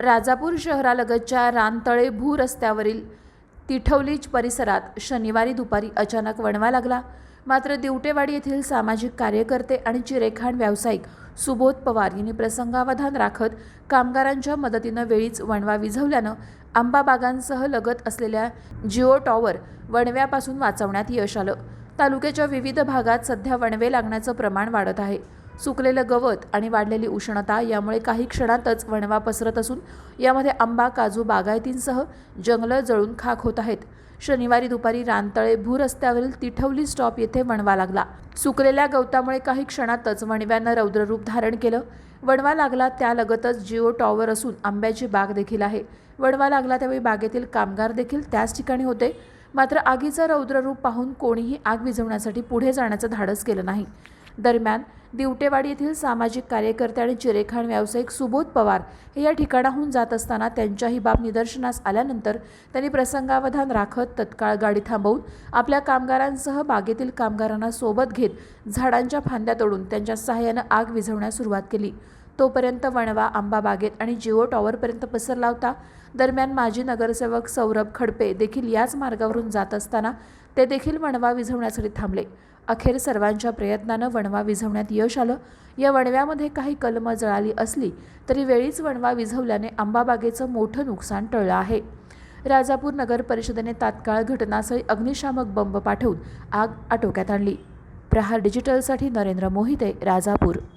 राजापूर शहरालगतच्या रानतळे भू रस्त्यावरील तिठवलीच परिसरात शनिवारी दुपारी अचानक वणवा लागला. मात्र दिवटेवाडी येथील सामाजिक कार्यकर्ते आणि चिरेखाण व्यावसायिक सुबोध पवार यांनी प्रसंगावधान राखत कामगारांच्या मदतीनं वेळीच वणवा विझवल्यानं आंबा बागांसह लगत असलेल्या जिओ टॉवर वणव्यापासून वाचवण्यात यश आलं. तालुक्याच्या विविध भागात सध्या वणवे लागण्याचं प्रमाण वाढत आहे. सुकलेलं गवत आणि वाढलेली उष्णता यामुळे काही क्षणातच वणवा पसरत असून यामध्ये आंबा काजू बागायतींसह जंगलं जळून खाक होत आहेत. शनिवारी दुपारी रानतळे भू रस्त्यावरील तिठवली स्टॉप येथे वणवा लागला. सुकलेल्या गवतामुळे काही क्षणातच वणव्यानं रौद्ररूप धारण केलं. वणवा लागला त्यालगतच जिओ टॉवर असून आंब्याची बाग देखील आहे. वणवा लागला त्यावेळी बागेतील कामगार देखील त्याच ठिकाणी होते. मात्र आगीचं रौद्ररूप पाहून कोणीही आग विझवण्यासाठी पुढे जाण्याचं धाडस केलं नाही. दरम्यान दिवटेवाडी येथील सामाजिक कार्यकर्ते आणि चिरेखाण व्यावसायिक सुबोध पवार हे या ठिकाणाहून जात असताना त्यांच्याही बाब निदर्शनास आल्यानंतर त्यांनी प्रसंगावधान राखत तत्काळ गाडी थांबवून आपल्या कामगारांसह बागेतील कामगारांना सोबत घेत झाडांच्या फांद्या तोडून त्यांच्या सहाय्यानं आग विझवण्यास सुरुवात केली. तोपर्यंत वणवा आंबा बागेत आणि जिओ टॉवरपर्यंत पसरला होता. दरम्यान माजी नगरसेवक सौरभ खडपे देखील याच मार्गावरून जात असताना ते देखील वणवा विझवण्यासाठी थांबले. अखेर सर्वांच्या प्रयत्नानं वणवा विझवण्यात यश आलं. या वणव्यामध्ये काही कलमं जळाली असली तरी वेळीच वणवा विझवल्याने आंबाबागेचं मोठं नुकसान टळलं आहे. राजापूर नगर परिषदेने तात्काळ घटनास्थळी अग्निशामक बंब पाठवून आग आटोक्यात आणली. प्रहार डिजिटलसाठी नरेंद्र मोहिते राजापूर.